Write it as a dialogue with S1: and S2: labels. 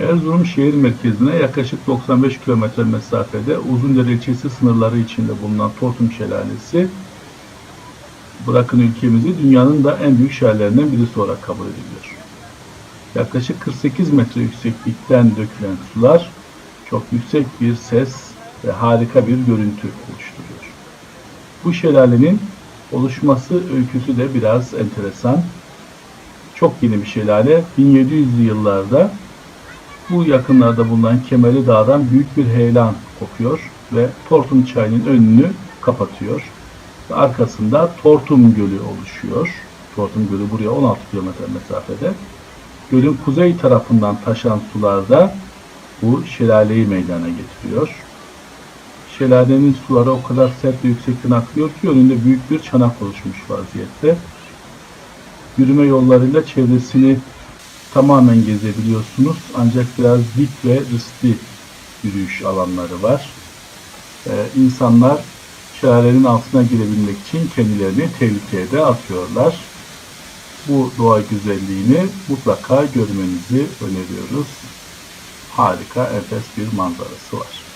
S1: Erzurum şehir merkezine yaklaşık 95 kilometre mesafede Uzundere ilçesi sınırları içinde bulunan Tortum Şelalesi bırakın ülkemizi dünyanın da en büyük şelalelerinden birisi olarak kabul ediliyor. Yaklaşık 48 metre yükseklikten dökülen sular çok yüksek bir ses ve harika bir görüntü oluşturuyor. Bu şelalenin oluşması öyküsü de biraz enteresan. Çok yeni bir şelale. 1700'lü yıllarda bu yakınlarda bulunan Kemali Dağ'dan büyük bir heyelan kopuyor ve Tortum çayının önünü kapatıyor. Ve arkasında Tortum Gölü oluşuyor. Tortum Gölü buraya 16 kilometre mesafede. Gölün kuzey tarafından taşan sular da bu şelaleyi meydana getiriyor. Şelalenin suları o kadar sert ve yüksekten akıyor ki önünde büyük bir çanak oluşmuş vaziyette. Yürüme yollarıyla çevresini tamamen gezebiliyorsunuz. Ancak biraz dik ve riskli yürüyüş alanları var. Ee, insanlar şelalenin altına girebilmek için kendilerini tehlikeye de atıyorlar. Bu doğa güzelliğini mutlaka görmenizi öneriyoruz. Harika, enfes bir manzarası var.